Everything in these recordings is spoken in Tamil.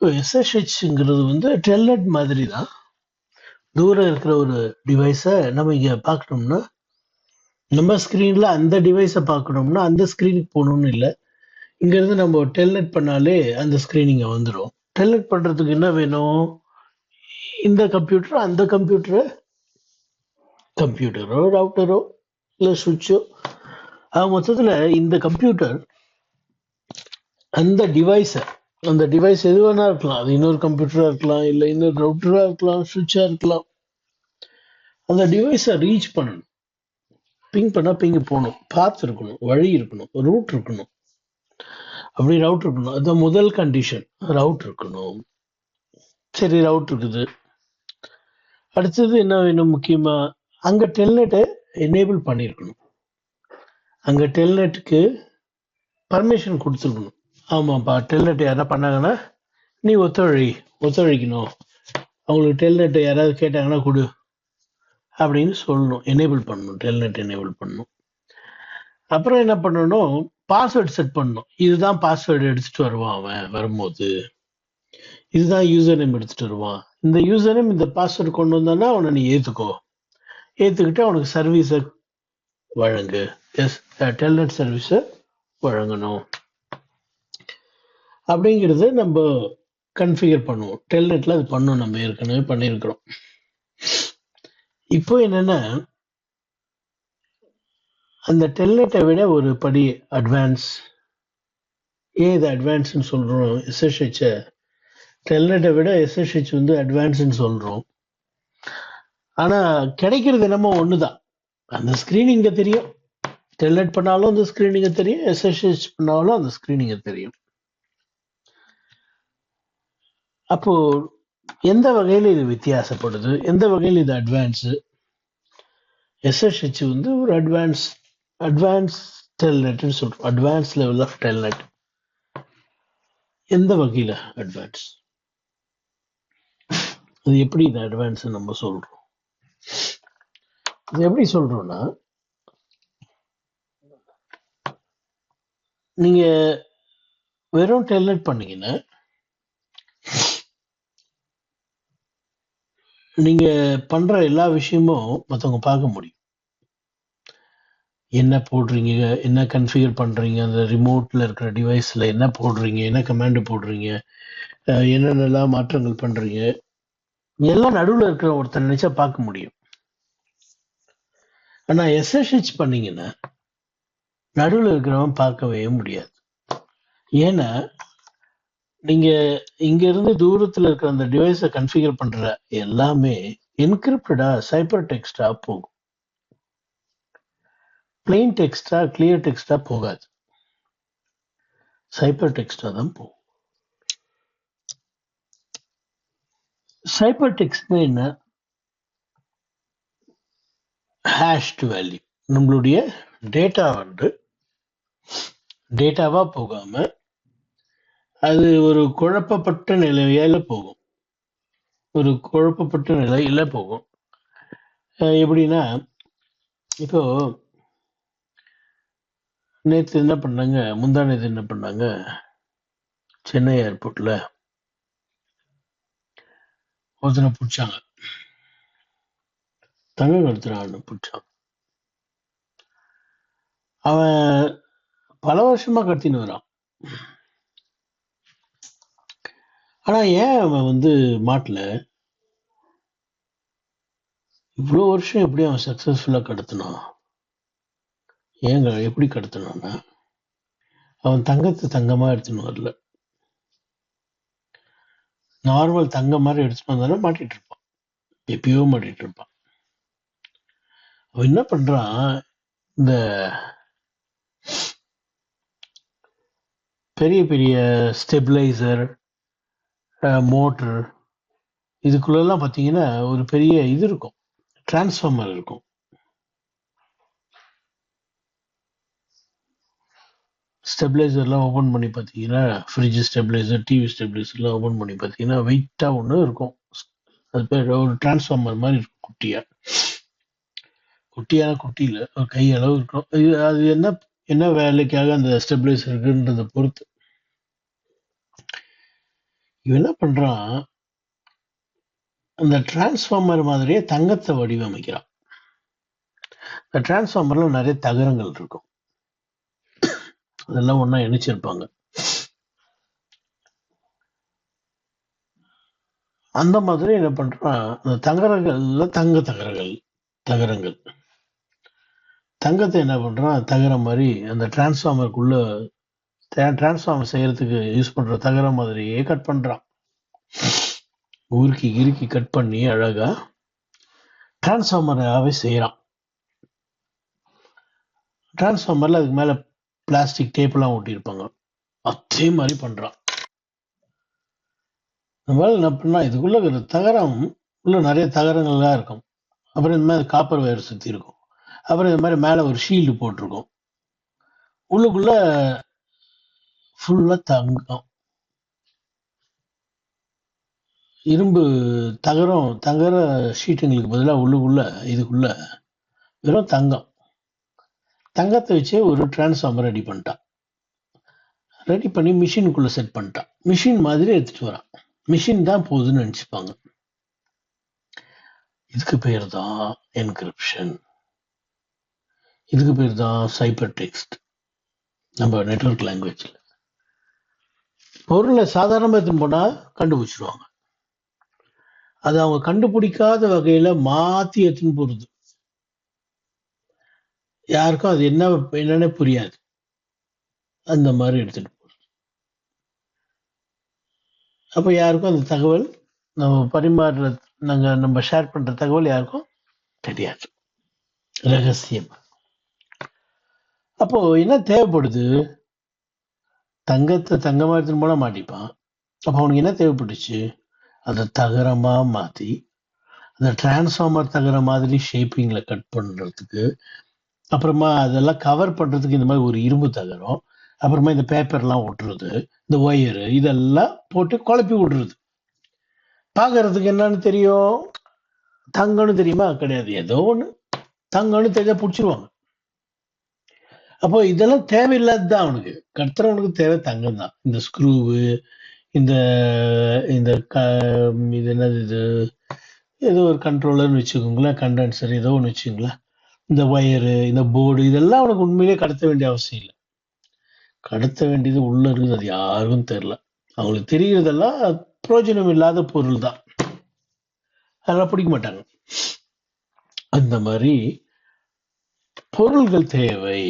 இப்போ எஸ்எஸ்ஹெச்ங்கிறது வந்து டெல்நெட் மாதிரி தான் தூரம் இருக்கிற ஒரு டிவைஸை நம்ம இங்கே பார்க்கணும்னா நம்ம ஸ்க்ரீனில் அந்த டிவைஸை பார்க்கணும்னா அந்த ஸ்க்ரீனுக்கு போகணும்னு இல்லை. இங்கேருந்து நம்ம டெல்நெட் பண்ணாலே அந்த ஸ்க்ரீன் இங்கே வந்துடும் டெல்நெட் பண்ணுறதுக்கு என்ன வேணும்? இந்த கம்ப்யூட்டர் அந்த கம்ப்யூட்டரை கம்ப்யூட்டரோ ரவுட்டரோ இல்லை சுவிட்சோ மொத்தத்தில் இந்த கம்ப்யூட்டர் அந்த டிவைஸை அந்த டிவைஸ் எது வேணா இருக்கலாம். அது இன்னொரு கம்ப்யூட்டராக இருக்கலாம் இல்லை இன்னொரு ரவுட்டராக இருக்கலாம் சுவிட்சாக இருக்கலாம். அந்த டிவைஸை ரீச் பண்ணணும். பிங் பண்ணால் பிங்கு போகணும். பாத் இருக்கணும் வழி இருக்கணும் ரூட் இருக்கணும். அப்படி ரவுட் இருக்கணும். அதுதான் முதல் கண்டிஷன் ரவுட் இருக்கணும். சரி ரவுட் இருக்குது. அடுத்தது என்ன வேணும் முக்கியமாக அங்கே டெல்நெட்டை எனேபிள் பண்ணியிருக்கணும். அங்கே டெல்நெட்டுக்கு பர்மிஷன் கொடுத்துருக்கணும். ஆமாப்பா டெல்நெட் யாராவது பண்ணாங்கன்னா நீ ஒத்துழை ஒத்துழைக்கணும். அவங்களுக்கு டெல்நெட் யாராவது கேட்டாங்கன்னா கொடு. அப்படின்னு சொல்லணும். எனேபிள் பண்ணணும். டெல்நெட் எனேபிள் பண்ணணும். அப்புறம் என்ன பண்ணணும்? பாஸ்வேர்டு செட் பண்ணணும். இதுதான் பாஸ்வேர்டு எடுத்துகிட்டு வருவான் அவன் வரும்போது. இதுதான் யூசர் நேம் எடுத்துகிட்டு வருவான். இந்த யூசர் நேம் இந்த பாஸ்வேர்டு கொண்டு வந்தானா அவனை நீ ஏற்றுக்கோ ஏற்றுக்கிட்டு அவனுக்கு சர்வீஸை வழங்கு. எஸ் டெல்நெட் சர்வீஸை வழங்கணும். அப்படிங்கிறத நம்ம கன்ஃபிகர் பண்ணுவோம். டெல்நெட்டில் அது பண்ணோம். நம்ம ஏற்கனவே பண்ணியிருக்கிறோம். இப்போ என்னென்னா அந்த டெல்நெட்டை விட ஒரு படி அட்வான்ஸ் ஏன் இது அட்வான்ஸ்னு சொல்கிறோம் எஸ்எஸ்ஹெச்சை டெல்நெட்டை விட எஸ்எஸ்ஹெச் வந்து அட்வான்ஸ்னு சொல்கிறோம் ஆனால் கிடைக்கிறது என்னமோ தான் அந்த ஸ்க்ரீனிங்கை தெரியும். டெல்நெட் பண்ணாலும் அந்த ஸ்க்ரீனிங்கை தெரியும். எஸ்எஸ்ஹெச் பண்ணாலும் அந்த ஸ்க்ரீனிங்கை தெரியும். அப்போ எந்த வகையில் இது வித்தியாசப்படுது? எந்த வகையில் இது அட்வான்ஸு எஸ்எஸ்ஹெச் வந்து ஒரு அட்வான்ஸ் அட்வான்ஸ் டெல்நெட்னு சொல்றோம். அட்வான்ஸ் லெவல் ஆஃப் டெல்நெட் எந்த வகையில அட்வான்ஸ் அது எப்படி இது அட்வான்ஸ் நம்ம சொல்றோம்? இது எப்படி சொல்றோம்னா நீங்க வெறும் டெல்நெட் பண்ணீங்கன்னா நீங்க பண்ற எல்லா விஷயமும் மத்தவங்க பார்க்க முடியும். என்ன போடுறீங்க என்ன கன்ஃபிகர் பண்றீங்க அந்த ரிமோட்ல இருக்கிற டிவைஸ்ல என்ன போடுறீங்க என்ன கமாண்ட் போடுறீங்க என்னென்னலாம் மாற்றங்கள் பண்றீங்க எல்லாம் நடுவுல இருக்கிற ஒருத்தர் நினைச்சா பார்க்க முடியும். ஆனா எஸ்எஸ்ஹெச் பண்ணீங்கன்னா நடுவுல இருக்கிறவன் பார்க்கவே முடியாது. ஏன்னா நீங்க இங்க இருந்து தூரத்துல இருக்கிற அந்த டிவைஸை கன்ஃபிகர் பண்ற எல்லாமே என்கிரிப்டடா சைபர் டெக்ஸ்டா போகும். பிளெயின் டெக்ஸ்டா கிளியர் டெக்ஸ்டா போகாது. சைபர் டெக்ஸ்டா தான் போகும். சைபர் டெக்ஸ்ட்னா என்ன? ஹேஷ்ட் வேல்யூ நம்மளுடைய டேட்டா வந்து டேட்டாவா போகாம அது ஒரு குழப்பப்பட்ட நிலையில போகும். ஒரு குழப்பப்பட்ட நிலையில போகும். எப்படின்னா இப்போ நேத்து என்ன பண்ணாங்க? முந்தா நேத்து என்ன பண்ணாங்க? சென்னை ஏர்போர்ட்ல ஒருத்தனை பிடிச்சாங்க. தங்க கடத்துறான்னு பிடிச்சான் அவன் பல வருஷமா கடத்தின்னு வரான். ஆனா ஏன் அவன் வந்து மாட்டல? இவ்வளோ வருஷம் எப்படி அவன் சக்ஸஸ்ஃபுல்லாக கடத்தினான்? ஏங்க எப்படி கடத்தினான்னா அவன் தங்கத்தை தங்கமாக எடுத்துன்னு வரல. நார்மல் தங்கம் மாதிரி எடுத்துட்டு வந்தாலும் மாட்டிகிட்டு இருப்பான். எப்பயோ மாட்டிட்டு இருப்பான். அவன் என்ன பண்றான்? இந்த பெரிய பெரிய ஸ்டெபிளைசர் மோட்டர் இதுக்குள்ளெல்லாம் பார்த்தீங்கன்னா ஒரு பெரிய இது இருக்கும். டிரான்ஸ்ஃபார்மர் இருக்கும். ஸ்டெபிளைசர்லாம் ஓப்பன் பண்ணி பார்த்தீங்கன்னா ஃப்ரிட்ஜ் ஸ்டெபிளைசர் டிவி ஸ்டெபிளைசர்லாம் ஓப்பன் பண்ணி பார்த்தீங்கன்னா வெயிட்டாக ஒன்று இருக்கும். அது பேர் ஒரு டிரான்ஸ்ஃபார்மர் மாதிரி இருக்கும் குட்டியா. குட்டியான குட்டியில் ஒரு கை அளவு இருக்கும். இது அது என்ன என்ன வேலைக்காக அந்த ஸ்டெபிளைசர் இருக்குன்றதை பொறுத்து. இவன் என்ன பண்றான்? அந்த டிரான்ஸ்ஃபார்மர் மாதிரியே தங்கத்தை வடிவமைக்கிறான். இந்த டிரான்ஸ்ஃபார்மர்ல நிறைய தகரங்கள் இருக்கும். அதெல்லாம் ஒன்றா இணைச்சிருப்பாங்க. அந்த மாதிரி என்ன பண்றான்? அந்த தகரங்கள்ல தங்க தகரங்கள் தகரங்கள். தங்கத்தை என்ன பண்றான்? தகர மாதிரி அந்த டிரான்ஸ்ஃபார்மருக்குள்ள டிரான்ஸ்ஃபார்மர் செய்யறதுக்கு யூஸ் பண்ற தகரம் மாதிரியே கட் பண்ணுறான் உருக்கி இறுக்கி கட் பண்ணி அழகா டிரான்ஸ்ஃபார்மராகவே செய்யறான். டிரான்ஸ்ஃபார்மர்ல அதுக்கு மேல பிளாஸ்டிக் டேப்பெல்லாம் ஒட்டியிருப்பாங்க. அதே மாதிரி பண்றான். நம்மளால் மாதிரி என்ன பண்ணா இதுக்குள்ள இருக்கிற தகரம் உள்ள நிறைய தகரங்கள்லாம் இருக்கும். அப்புறம் இந்த மாதிரி காப்பர் வயர் சுத்தி இருக்கும். அப்புறம் இந்த மாதிரி மேல ஒரு ஷீல்டு போட்டிருக்கும். உள்ளுக்குள்ள ஃபுல்லாக தங்கம். இரும்பு தகரம் தகர ஷீட்டுங்களுக்கு பதிலாக உள்ளுக்குள்ள இதுக்குள்ள வெறும் தங்கம். தங்கத்தை வச்சே ஒரு டிரான்ஸ்ஃபார்மர் ரெடி பண்ணிட்டான். ரெடி பண்ணி மிஷினுக்குள்ள செட் பண்ணிட்டான். மிஷின் மாதிரி எடுத்துட்டு வரான். மிஷின் தான் போகுதுன்னு நினச்சிப்பாங்க. இதுக்கு பேர் தான் என்கிரிப்ஷன் இதுக்கு பேர் தான் சைபர் டெக்ஸ்ட் நம்ம நெட்வொர்க் லாங்குவேஜில் பொருளை சாதாரணமாக எடுத்துன்னு போனால் கண்டுபிடிச்சிருவாங்க. அது அவங்க கண்டுபிடிக்காத வகையில மாற்றி எடுத்துன்னு போகிறது யாருக்கும் அது என்ன என்னன்னே புரியாது. அந்த மாதிரி எடுத்துட்டு போகிறது அப்போ யாருக்கும் அந்த தகவல் நம்ம பரிமாறுற நாங்கள் நம்ம ஷேர் பண்ணுற தகவல் யாருக்கும் தெரியாது. ரகசியம். அப்போ என்ன தேவைப்படுது? தங்கத்தை தங்கமாக எடுத்துன்னு போனால் மாட்டிப்பான். அப்போ அவனுக்கு என்ன தேவைப்பட்டுச்சு? அதை தகரமாக மாற்றி அந்த டிரான்ஸ்ஃபார்மர் தகர மாதிரி ஷேப்பிங்கில் கட் பண்ணுறதுக்கு அப்புறமா அதெல்லாம் கவர் பண்ணுறதுக்கு இந்த மாதிரி ஒரு இரும்பு தகரம் அப்புறமா இந்த பேப்பர்லாம் ஒட்டுறது இந்த ஒயரு இதெல்லாம் போட்டு குழப்பி விடுறது. பார்க்கறதுக்கு என்னன்னு தெரியும்? தங்கன்னு தெரியுமா? கிடையாது. ஏதோ ஒன்று தங்கன்னு தெரிஞ்சா பிடிச்சிருவாங்க. அப்போ இதெல்லாம் தேவையில்லாது தான் அவனுக்கு கத்துறவனுக்கு தேவை தங்கம் தான் இந்த ஸ்க்ரூவு இந்த இந்த க இது என்னது இது? ஏதோ ஒரு கண்ட்ரோலர்னு வச்சுக்கோங்களேன் கண்டென்சர் ஏதோ ஒன்று வச்சுக்கோங்களேன். இந்த ஒயரு இந்த போர்டு இதெல்லாம் அவனுக்கு உண்மையிலேயே கடத்த வேண்டிய அவசியம் இல்லை. கடத்த வேண்டியது உள்ள இருக்குது அது யாருக்கும் தெரில அவங்களுக்கு தெரிகிறதெல்லாம் பிரயோஜனம் இல்லாத பொருள் தான் அதெல்லாம் பிடிக்க மாட்டாங்க. அந்த மாதிரி பொருள்கள் தேவை.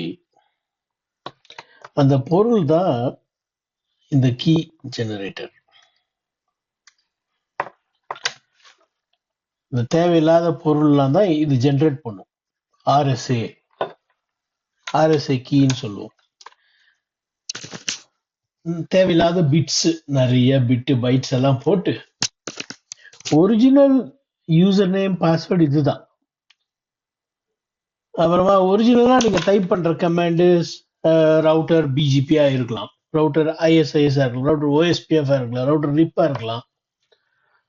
அந்த பொருள் தான் இந்த கீ ஜெனரேட்டர் இந்த தேவையில்லாத பொருள்லாம் தான் இது ஜெனரேட் பண்ணும். ஆர்எஸ்ஏ ஆர்எஸ்ஏ கீன்னு சொல்லுவோம். தேவையில்லாத பிட்ஸ் நிறைய பிட்டு பைட்ஸ் எல்லாம் போட்டு ஒரிஜினல் யூசர் நேம் பாஸ்வேர்டு இதுதான். அப்புறமா ஒரிஜினலா நீங்க டைப் பண்ற கமாண்டு ரவுட்டர் பிஜிபியா இருக்கலாம். ரவுட்டர் ஐஎஸ்ஐஎஸ் இருக்கலாம். ரவுட்டர் ஓஎஸ்பிஎஃப் இருக்கலாம். ரவுட்டர் ரிப்பாக இருக்கலாம்.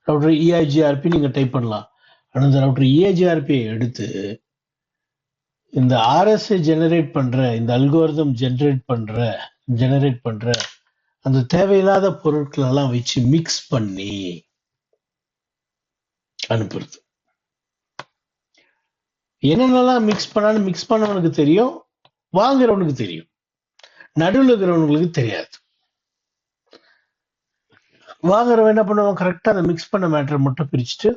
ரவுட்டர் இஐஜிஆர்பி நீங்க டைப் பண்ணலாம். ஆனால் இந்த ரவுட்டர் இஐஜிஆர்பியை எடுத்து இந்த ஆர்எஸ்ஐ ஜெனரேட் பண்ற இந்த அல்கோரிதம் ஜென்ரேட் பண்ற ஜெனரேட் பண்ற அந்த தேவையில்லாத பொருட்கள் எல்லாம் வச்சு மிக்ஸ் பண்ணி அனுப்புறது. என்னென்னலாம் மிக்ஸ் பண்ணான்னு மிக்ஸ் பண்ணவனுக்கு தெரியும். வாங்குறவனுக்கு தெரியும். நடுவில் இருக்கிறவனுங்களுக்கு தெரியாது. வாங்குறவன் என்ன பண்ணுவான்? கரெக்டா அதை மிக்ஸ் பண்ண மேட்டரை மட்டும் பிரிச்சுட்டு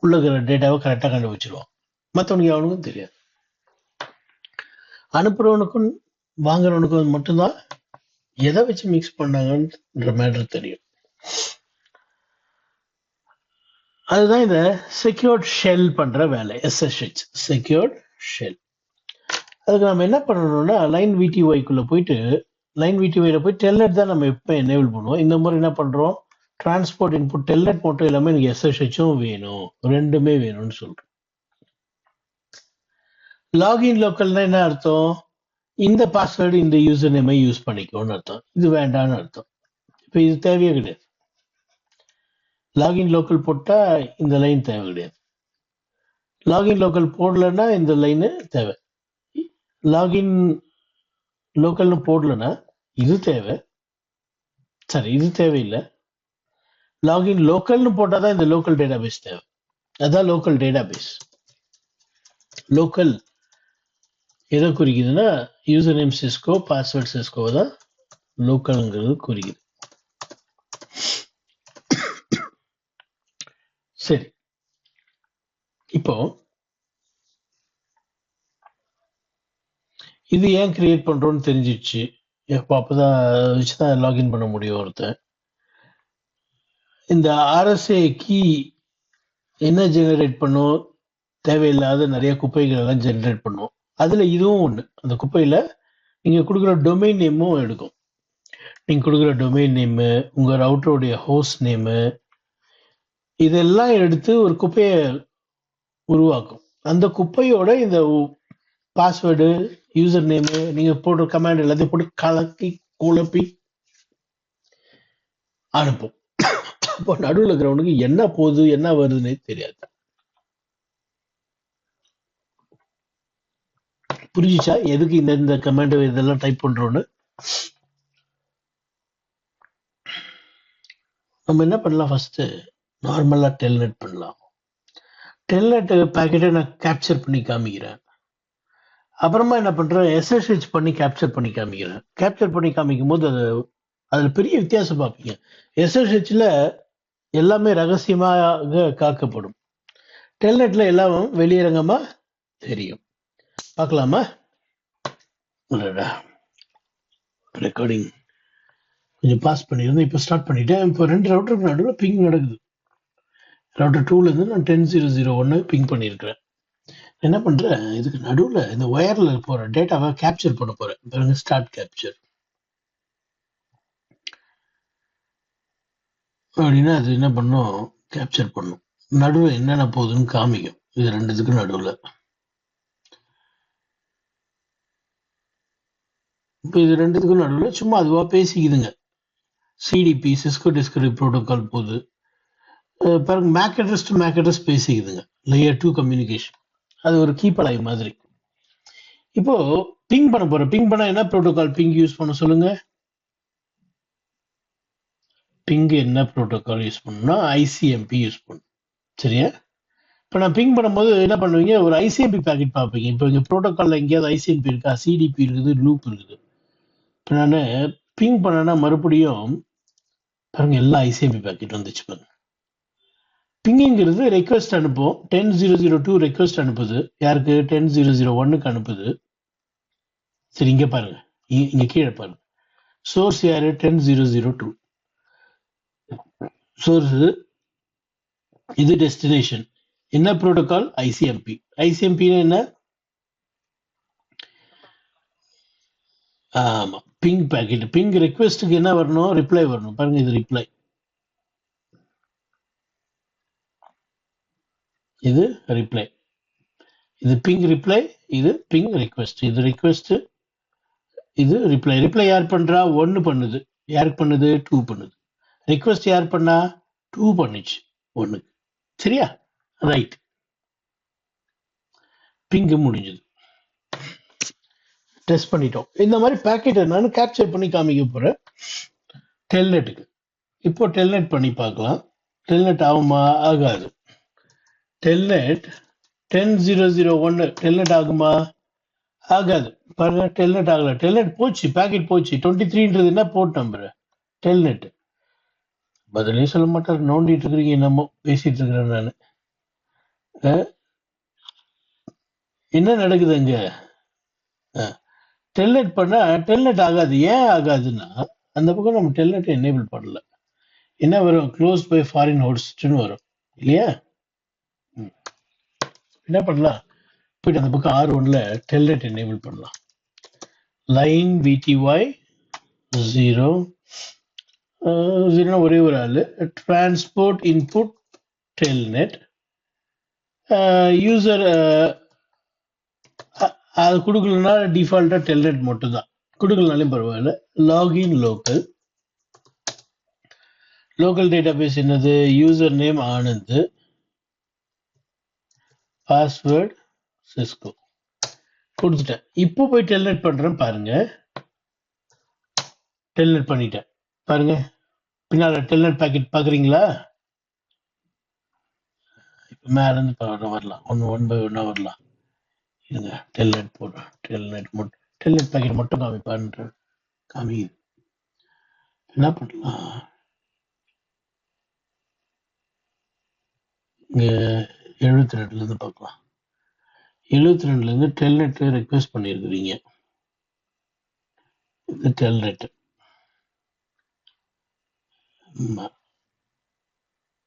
உள்ள இருக்கிற டேட்டாவை கரெக்டா கண்டுபிடிச்சிருவான். மற்றவனுக்கு அவனுக்கும் தெரியாது. அனுப்புறவனுக்கும் வாங்குறவனுக்கும் மட்டும்தான் எதை வச்சு மிக்ஸ் பண்ணாங்கன்ற மேட்டர் தெரியும். அதுதான் இந்த செக்யூர்ட் ஷெல் பண்ற வேலை. எஸ்எஸ்ஹெச் செக்யூர்ட் ஷெல் அதுக்கு நம்ம என்ன பண்ணணும்னா லைன் விடிஒய்க்குள்ளே போயிட்டு லைன் விடிஒயில் போய் டெல்நெட் தான் நம்ம எப்போ எனேபிள் பண்ணுவோம். இந்த முறை என்ன பண்ணுறோம் டிரான்ஸ்போர்ட் இன்புட் டெல்நெட் மட்டும் இல்லாமல் எனக்கு எஸ்எஸ்ஹெச்சும் வேணும். ரெண்டுமே வேணும்னு சொல்கிறோம் லாகின் லோக்கல்னா என்ன அர்த்தம்? இந்த பாஸ்வேர்டு இந்த யூசர் நேமை யூஸ் பண்ணிக்கோன்னு அர்த்தம். இது வேண்டாம்னு அர்த்தம். இப்போ இது தேவையே கிடையாது. லாகின் லோக்கல் போட்டால் இந்த லைன் தேவை கிடையாது. லாகின் லோக்கல் போடலன்னா இந்த லைனு தேவை. லாகின் லோக்கல்னு போடலன்னா இது தேவை. சரி இது தேவையில்லை. லாகின் லோக்கல்னு போட்டால் தான் இந்த லோக்கல் டேட்டாபேஸ் தேவை. அதான் லோக்கல் டேட்டாபேஸ் லோக்கல் எதை குறிக்குதுன்னா user name Cisco password Cisco தான் லோக்கல்ங்கிறது குறிக்குது. சரி. இப்போ இது ஏன் கிரியேட் பண்றோம்னு தெரிஞ்சிச்சு எப்போ அப்பதான் தான் வச்சு தான் லாகின் பண்ண முடியும் ஒருத்தன். இந்த ஆர்எஸ்ஏ கீ என்ன ஜெனரேட் பண்ணும்? தேவையில்லாத நிறைய குப்பைகள் எல்லாம் ஜெனரேட் பண்ணும். அதுல இதுவும் ஒண்ணு. அந்த குப்பையில நீங்க கொடுக்குற டொமைன் நேமும் எடுக்கும். நீங்க கொடுக்குற டொமைன் நேமு உங்க ரவுட்டருடைய ஹோஸ்ட் நேமு இதெல்லாம் எடுத்து ஒரு குப்பையை உருவாக்கும். அந்த குப்பையோட இந்த பாஸ்வேர்டு யூசர் நேமு நீங்க போடுற கமாண்ட் எல்லாத்தையும் போட்டு கலக்கி குழப்பி அனுப்பும். அப்போ நடுவில் இருக்கிறவனுக்கு என்ன போகுது என்ன வருதுன்னே தெரியாது. புரிஞ்சுச்சா? எதுக்கு இந்த இந்த கமெண்ட் இதெல்லாம் டைப் பண்றோம்னு நம்ம என்ன பண்ணலாம் ஃபர்ஸ்ட் நார்மலா டெல்நெட் பண்ணலாம். டெல்நெட் பேக்கெட்டை நான் கேப்சர் பண்ணி காமிக்கிறேன். அப்புறமா என்ன பண்ணுறேன் எஸ்எஸ்ஹெச் பண்ணி கேப்சர் பண்ணி காமிக்கிறேன். கேப்சர் பண்ணி காமிக்கும் போது அது அதில் பெரிய வித்தியாசம் பார்ப்பீங்க. எஸ்எஸ்ஹெச்சில் எல்லாமே ரகசியமாக காக்கப்படும். டெல்நெட்ல எல்லாம் வெளியரங்கமா தெரியும். பார்க்கலாமா? ரெக்கார்டிங் கொஞ்சம் பாஸ் பண்ணியிருந்தேன் இப்போ ஸ்டார்ட் பண்ணிட்டேன். இப்போ ரெண்டு ரவுட்டருக்கு நடுவில் பிங் நடக்குது. ரவுட்டர் டூலேருந்து நான் டென் ஜீரோ ஜீரோ ஒன்று பிங் பண்ணியிருக்கிறேன் என்ன பண்றேன் இதுக்கு நடுவில் இந்த ஒயர்ல போற டேட்டாவை கேப்சர் பண்ண போறேன் பாருங்க ஸ்டார்ட் கேப்சர் அப்படின்னா அது என்ன பண்ணும்? கேப்சர் பண்ணும். நடுவில் என்னென்ன போகுதுன்னு காமிக்கும். இது ரெண்டுத்துக்கும் நடுவில். இப்போ இது ரெண்டுத்துக்கும் நடுவில் சும்மா அதுவா பேசிக்குதுங்க. சிடிபி சிஸ்கோ டிஸ்கரி ப்ரோட்டோக்கால் போகுது. பாருங்க MAC address to MAC address பேசிக்குதுங்க. Layer two communication அது ஒரு கீப்பலாய் மாதிரி. இப்போ பிங் பண்ண போறோம். பிங் பண்ண என்ன ப்ரோட்டோகால் பிங் யூஸ் பண்ண சொல்லுங்க? பிங் என்ன ப்ரோட்டோகால் யூஸ் பண்ணணும்னா ஐசிஎம்பி யூஸ் பண்ணும். சரியா? இப்போ நான் பிங் பண்ணும்போது என்ன பண்ணுவீங்க? ஒரு ஐசிஎம்பி பேக்கெட் பார்ப்பீங்க. இப்போ இங்கே ப்ரோட்டோகாலில் எங்கேயாவது ஐசிஎம்பி இருக்கா? சிடிபி இருக்குது லூப் இருக்குது. இப்போ நான் பிங் பண்ணேன்னா மறுபடியும் பாருங்க எல்லா ஐசிஎம்பி பேக்கெட் வந்துச்சு பாருங்க. பிங்கிங்கிறது ரெக்வஸ்ட் அனுப்பும். Ten zero zero two request அனுப்புது. யாருக்கு? டென் ஜீரோ ஜீரோ ஒன்னுக்கு அனுப்புது. சரி இங்கே பாருங்க. இ- கீழே பாருங்க. சோர்ஸ் யாரு? Ten zero zero two source இது. டெஸ்டினேஷன் என்ன ப்ரோட்டோகால் ஐசிஎம்பி ஐசிஎம்பின்னு என்ன? ஆமாம் பிங் பேக்கெட் பிங் ரெக்வெஸ்ட்டுக்கு என்ன வரணும்? ரிப்ளை வரணும். பாருங்க இது ரிப்ளை இது ரிப்ளை இது பிங் ரிப்ளை இது பிங் ரிக்வெஸ்ட் இது ரிக்வெஸ்ட் இது ரிப்ளை ரிப்ளை யார் பண்றா? ஒன்னு பண்ணுது. யாருக்கு பண்ணுது? டூ பண்ணுது. ரிக்வெஸ்ட் யார் பண்ணா? டூ பண்ணுச்சு. ஒண்ணுக்கு சரியா? ரைட் பிங் முடிஞ்சது. டெஸ்ட் பண்ணிட்டோம். இந்த மாதிரி பேக்கெட்டை நான் கேப்சர் பண்ணி காமிக்க போறேன். டெல்நெட்டுக்கு இப்போ டெல்நெட் பண்ணி பார்க்கலாம். டெல்நெட் ஆகுமா? ஆகாது. டெல்நெட் டென் ஜீரோ ஜீரோ ஒன்று டெல்நெட் ஆகுமா? ஆகாது. பாருங்க டெல்நெட் ஆகல. டெல்நெட் போச்சு பேக்கெட் போச்சு. டுவெண்ட்டி த்ரீன்றது என்ன போர்ட் நம்பர் டெல்நெட் பதிலே சொல்ல மாட்டார். நோண்டிட்டு இருக்கிறீங்க என்னமோ பேசிட்டு இருக்கிறேன் நான். என்ன நடக்குது அங்க? டெல்நெட் பண்ணா டெல்நெட் ஆகாது. ஏன் ஆகாதுன்னா அந்த பக்கம் நம்ம டெல்நெட் எனேபிள் பண்ணல. என்ன வரும்? க்ளோஸ் பை ஃபாரின் ஹோஸ்ட்னு வரும். இல்லையா? என்ன பண்ணலாம்? போயிட்டு அந்த பக்கம் ஆர் ஒன்ல டெல்நெட் எனேபிள் பண்ணலாம். லைன் விடிஒய் ஜீரோ ஜீரோனா ஒரே ஒரு ஆள். டிரான்ஸ்போர்ட் இன்புட் டெல்நெட் யூசர் அது கொடுக்கலன்னா டிஃபால்ட்டாக டெல்நெட் மட்டும் தான் கொடுக்கலனாலும் பரவாயில்ல. லாகின் லோக்கல் லோக்கல் டேட்டாபேஸ் என்னது? User name Anand password Cisco கொடுத்துட்டேன். இப்போ போய் டெல்நெட் பண்றேன் பாருங்க. டெல்நெட் பண்ணிட்டேன். பாருங்க. பின்னால் டெல்நெட் பேக்கெட் பாக்குறீங்களா இப்போ மேலேருந்து வரலாம். ஒன்று ஒன் பை ஒன்னாக வரலாம். இருங்க. டெல்நெட் போடுறேன் டெல்நெட் மட்டும் டெல்நெட் பேக்கெட் மட்டும் காமிப்பான்ற காமிக்குது என்ன பண்ணலாம்? இங்கே எழுபத்தி ரெண்டுலேருந்து பார்க்கலாம். எழுபத்தி ரெண்டுலேருந்து டெல்நெட் ரெக்வெஸ்ட் பண்ணியிருக்கிறீங்க. இது டெல்நெட்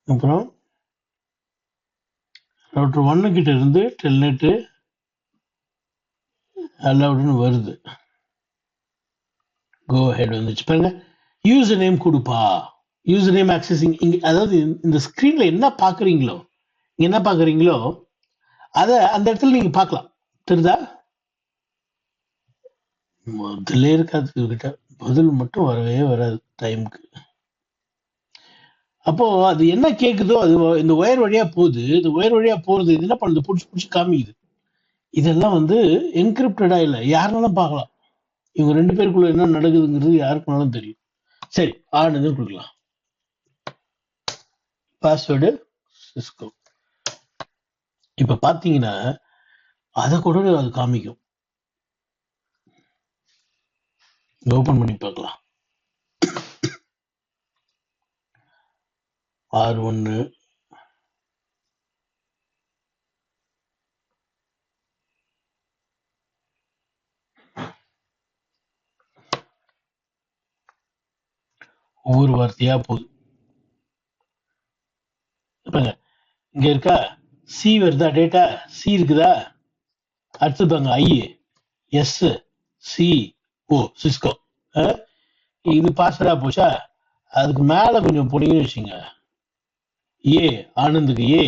அப்புறம் ரவுட்டர் ஒன்னு கிட்ட இருந்து டெல்நெட்டு அலவுடுன்னு வருது. கோ ஹெட் வந்துச்சு. பாருங்க. யூசர் நேம் கொடுப்பா. யூசர் நேம் ஆக்சஸிங் இங்கே அதாவது இந்த ஸ்க்ரீனில் என்ன பார்க்குறீங்களோ என்ன பாக்குறீங்களோ அத அந்த இடத்துல நீங்க பார்க்கலாம். தெரியுதா முதல்ல இருக்காது இவகிட்ட பதில் மட்டும் வரவே வராது டைம்க்கு. அப்போ அது என்ன கேக்குதோ அது இந்த ஒயர் வழியா போகுது. இந்த ஒயர் வழியா போறது இது என்ன பண்ணுது? புடிச்சு புடிச்சு காமிக்குது. இதெல்லாம் வந்து என்கிரிப்டடா இல்ல. யாருனாலும் பார்க்கலாம். இவங்க ரெண்டு பேருக்குள்ள என்ன நடக்குதுங்கிறது யாருக்குனாலும் தெரியும். சரி ஆனதுன்னு கொடுக்கலாம். பாஸ்வேர்டு சிஸ்கோ இப்ப பாத்தீங்கன்னா அதை கூட அது காமிக்கும். ஓபன் பண்ணி பார்க்கலாம் ஆறு ஒன்று ஒவ்வொரு வார்த்தையா போகுது இங்க இருக்கா? சி வருதா? டேட்டா சி இருக்குதா? அடுத்து பாருங்க I S C O Cisco இது பாஸ்வேர்டா போச்சா? அதுக்கு மேல கொஞ்சம் போனீங்கன்னு வச்சுங்க ஏ ஆனந்துக்கு ஏ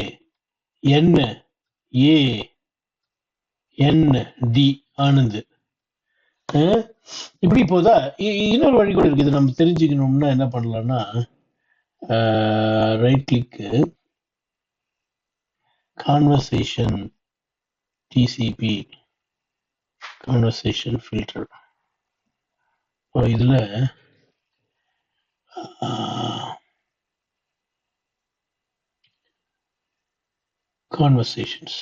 என் ஏ என் டி ஆனந்த். இப்படி போதா? இன்னொரு வழி கூட இருக்குது. நம்ம தெரிஞ்சுக்கணும்னா என்ன பண்ணலாம்னா right Conversation TCP TCP filter. Filter இதுல conversations.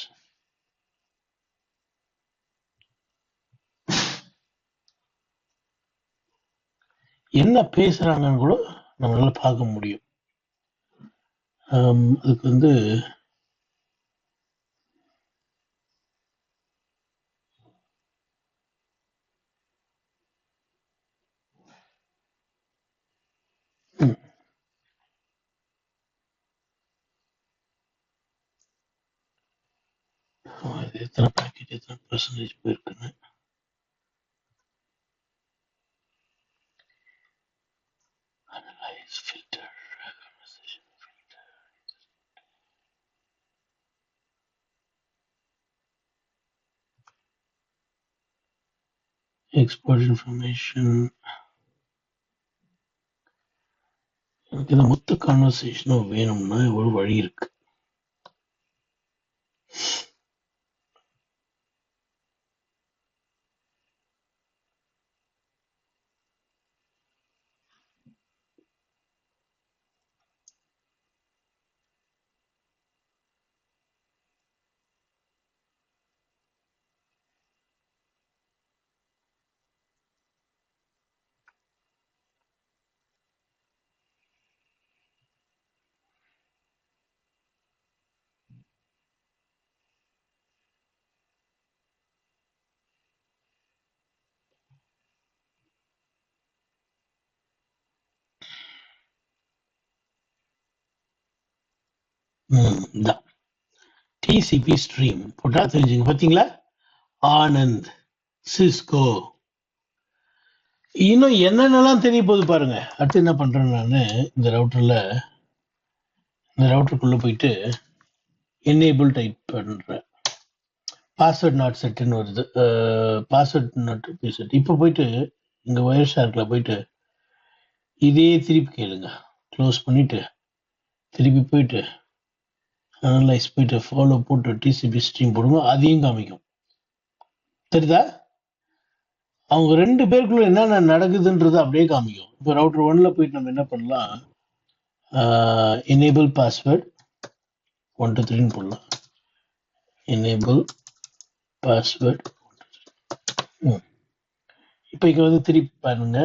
என்ன பேசுறாங்கன்னு கூட நம்மளால பார்க்க முடியும். அதுக்கு வந்து ம், இது எத்தனை பேக்கெட் எத்தனை பர்சன்டேஜ் போயிருக்குன்னு அனலைஸ் ஃபில்டர் எக்ஸ்போர்ட் இன்ஃபர்மேஷன் எனக்கு இந்த மொத்த கான்வர்சேஷனும் வேணும்னா ஒரு வழி இருக்கு. ம், இதான் டிசிபி ஸ்ட்ரீம் போட்டால் தெரிஞ்சுங்க. பார்த்தீங்களா? ஆனந்த் சிஸ்கோ. இன்னும் என்னென்னலாம் தெரிய போகுது பாருங்க. அடுத்து என்ன பண்ணுறேன் நான்? இந்த ரவுட்டரில் இந்த ரவுட்டருக்குள்ளே போயிட்டு என்னேபிள் டைப் பண்ணுறேன் பாஸ்வேர்ட் நாட் செட்டுன்னு வருது. பாஸ்வேர்ட் நாட் செட் இப்போ போயிட்டு இங்கே ஒயர் ஷார்க்கில் போயிட்டு இதே திருப்பி கேளுங்க. க்ளோஸ் பண்ணிவிட்டு திருப்பி போயிட்டு அனலைஸ் போயிட்டு ஃபாலோ போட்டு டிசிபி ஸ்ட்ரீம் போடுங்க அதையும் காமிக்கும். தெரியுதா? அவங்க ரெண்டு பேருக்குள்ள என்னென்ன நடக்குதுன்றது அப்படியே காமிக்கும். இப்போ ரவுட்டர் ஒன்ல போயிட்டு நம்ம என்ன பண்ணலாம்? எனேபிள் பாஸ்வேர்ட் ஒன் டூ த்ரீன்னு போடலாம். எனேபிள் பாஸ்வேர்ட் இப்போ இங்கே வந்து திருப்பி பாருங்க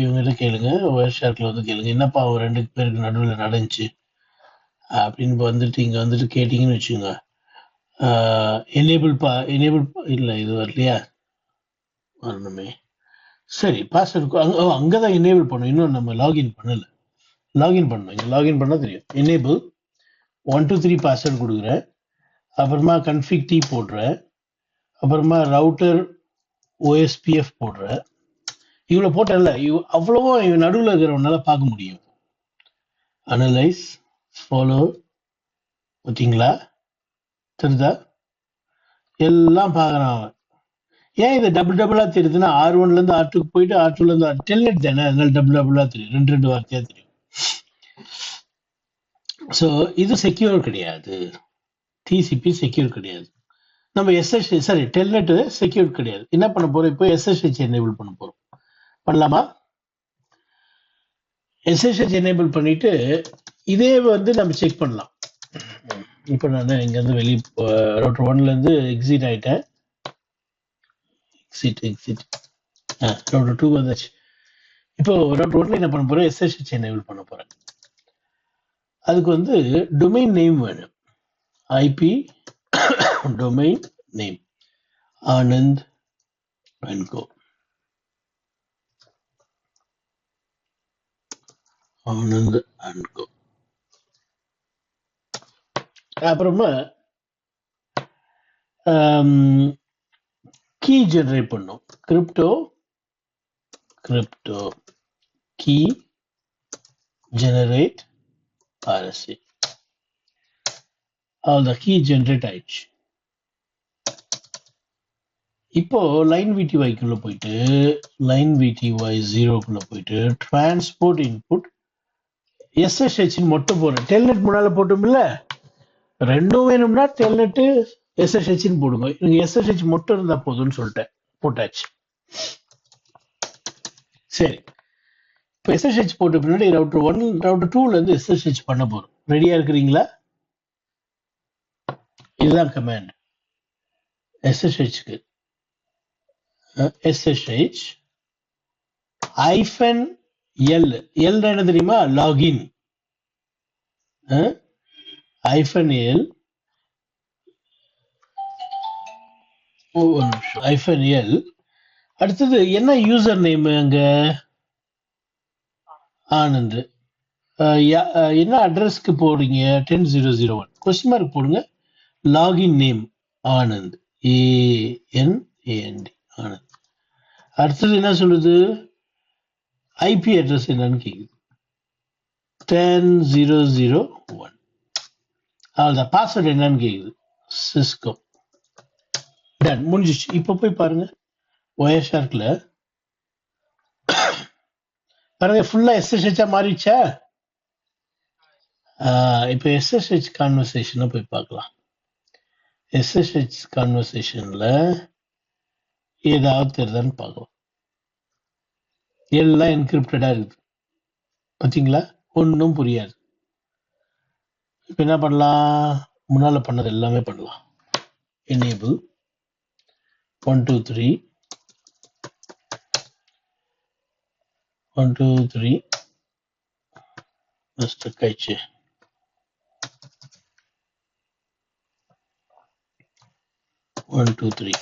இவங்ககிட்ட கேளுங்க ஷார்க்கில் வந்து கேளுங்க. என்னப்பா அவங்க ரெண்டு பேருக்கு நடுவில் நடந்துச்சு? அப்படின்னு வந்துட்டு இங்கே வந்துட்டு கேட்டிங்கன்னு வச்சுங்க எனேபிள் பா எனேபிள் இல்லை இது வரலையா? வரணுமே. சரி பாஸ்வேர்டு அங்கே அங்கே தான் எனேபிள் பண்ணணும். இன்னும் நம்ம லாகின் பண்ணலை. லாகின் பண்ணணும். இங்கே லாகின் பண்ணால் தெரியும். Enable one two three password கொடுக்குறேன். அப்புறமா கன்ஃபிக் டீ போடுறேன். அப்புறமா ரவுட்டர் ஓஎஸ்பிஎஃப் போடுறேன். இவ்வளோ போட்டேன்ல. இவ் அவ்வளவோ இவன் நடுவில் இருக்கிறவனால பார்க்க முடியும். அனலைஸ் ஃபாலோ ஓகேங்களா தெரியுதா எல்லாம் பார்க்குறான் அவன். ஏன் இது டபுள் டபுளாக தெரியுதுன்னா ஆர் ஒன்லேருந்து ஆர் டூக்கு போயிட்டு ஆர் டூலேருந்து ஆர் டெல்நெட் தானே? அதனால டபுள் டபுளாக தெரியும். ரெண்டு ரெண்டு வார்த்தையாக தெரியும். ஸோ இது செக்யூர் கிடையாது. டிசிபி செக்யூர் கிடையாது. நம்ம எஸ்எஸ் சாரி டெல்நெட் செக்யூர் கிடையாது. என்ன பண்ண போறோம் இப்போ? எஸ்எஸ்ஹெச் எனேபிள் பண்ண போறோம். பண்ணலாமா? எஸ்எஸ்ஹெச் எனேபிள் பண்ணிட்டு இதே வந்து நம்ம செக் பண்ணலாம். இப்போ நான் இங்கேருந்து வெளியே ரவுட்டர் ஒன்லேருந்து எக்ஸிட் ஆயிட்டேன். எக்ஸிட் எக்ஸிட் ஆ ரோட்டர் டூ வந்தாச்சு. இப்போ ரோட்டர் ஒன்ல என்ன பண்ண போறேன்? எஸ்எஸ்ஹெச் எனேபிள் பண்ண போறேன். அதுக்கு வந்து டொமைன் நேம் வேணும். ஐபி டொமைன் நேம் ஆனந்த் வென்கோ ஆனந்த் அண்ட் கோ. அப்புறமா கீ ஜெனரேட் பண்ணும். Crypto crypto key generate RSA அவ்வளோதான் கீ ஜெனரேட் ஆயிடுச்சு. இப்போ லைன் விடிஒய்க்குள்ள போயிட்டு லைன் விடிஒய் ஜீரோக்குள்ள போயிட்டு டிரான்ஸ்போர்ட் இன்புட் எஸ்எஸ்ஹெச் மொட்டை போடுறேன். டெல்நெட் முன்னால போட்டோம்ல? ரெண்டும் வேணும்னா டெல்நெட்டு எஸ்எஸ்ஹெச்னு போடுங்க. நீங்க எஸ்எஸ்ஹெச் மட்டும் இருந்தா போதும்னு சொல்லிட்டேன். போட்டாச்சு. சரி. இப்போ எஸ்எஸ்ஹெச் போட்ட பின்னாடி ரவுட்டர் ஒன் ரவுட்டர் டூல இருந்து எஸ்எஸ்ஹெச் பண்ண போறோம். ரெடியா இருக்கிறீங்களா? இதுதான் கமாண்ட் எஸ்எஸ்ஹெச்க்கு எஸ்எஸ்ஹெச் ஐஃபன் எல் எல் என்ன தெரியுமா? லாகின் ஐஃபன் எல் ஐஃபன் எல் அடுத்தது என்ன யூசர் நேம் அங்க? ஆனந்த். என்ன அட்ரஸ்க்கு போடுறீங்க ten zero zero one question mark போடுங்க. Login name Anand. AN AND Anand. அடுத்தது என்ன சொல்லுது? ஐபி அட்ரஸ் என்னன்னு கேக்குது. டென் ஜீரோ ஜீரோ ஒன் அவ்வளோதான் பாஸ்வேர்டு என்னன்னு கேக்குது சிஸ்கோ டன் முடிஞ்சிச்சு இப்போ போய் பாருங்க ஒயர்ஷார்க்ல பாருங்க ஃபுல்லா எஸ்எஸ்ஹெச்சா மாறிடுச்சா ஆஹ் இப்போ எஸ்எஸ்ஹெச் கான்வர்சேஷனை போய் பார்க்கலாம் எஸ்எஸ்ஹெச் கான்வர்சேஷன்ல ஏதாவது தெரியுதான்னு பார்க்கலாம் எல்லாம் என்கிரிப்டடா இருக்குது பார்த்தீங்களா ஒன்றும் புரியாது இப்போ என்ன பண்ணலாம்? முன்னால் பண்ணது எல்லாமே பண்ணலாம். Enable one two three one two three stuck ஆயிடுச்சு ஒன் டூ த்ரீ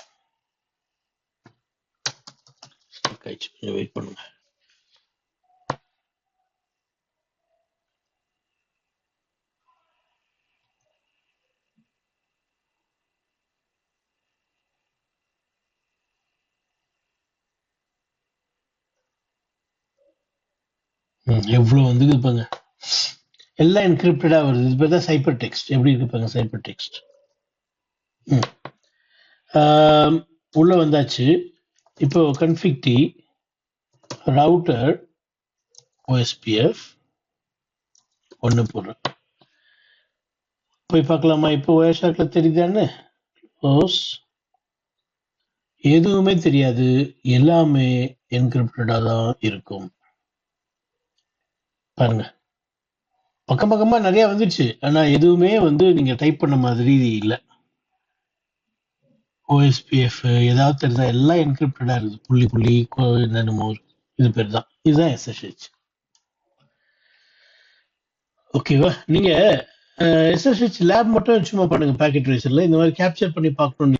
ஸ்டக் ஆயிடுச்சு கொஞ்சம் வெயிட் பண்ணுங்க. எவ்வளோ வந்து இருப்பாங்க எல்லாம் என்கிரிப்டடாக வருது. இது பேர் தான் சைபர் டெக்ஸ்ட் எப்படி இருப்பாங்க சைபர் டெக்ஸ்ட் உள்ள வந்தாச்சு. இப்போ கன்ஃபிக்டி ரவுட்டர் ஓஎஸ்பிஎஃப் ஒன்று போடுறேன் போய் பார்க்கலாமா? இப்போ ஓஎஸ்ஆர்ல தெரியுதானே ஓஸ் எதுவுமே தெரியாது. எல்லாமே என்கிரிப்டடாக தான் இருக்கும். பாருங்க. பக்கம் பக்கமா நிறைய வந்துருச்சு. ஆனா எதுவுமே வந்து நீங்க டைப் பண்ண மாதிரி இல்ல. ஓஎஸ்பிஎஃப் ஏதாவது தெரிஞ்சா எல்லாம் என்கிரிப்டடா இருக்குது. புள்ளி புள்ளி என்னென்னமோ இது பேர் தான். இதுதான் எஸ்எஸ்ஹெச் ஓகேவா நீங்க எஸ்எஸ்ஹெச் லேப் மட்டும் சும்மா பண்ணுங்க பாக்கெட் ரேசர்ல இந்த மாதிரி கேப்சர் பண்ணி பார்க்கணும்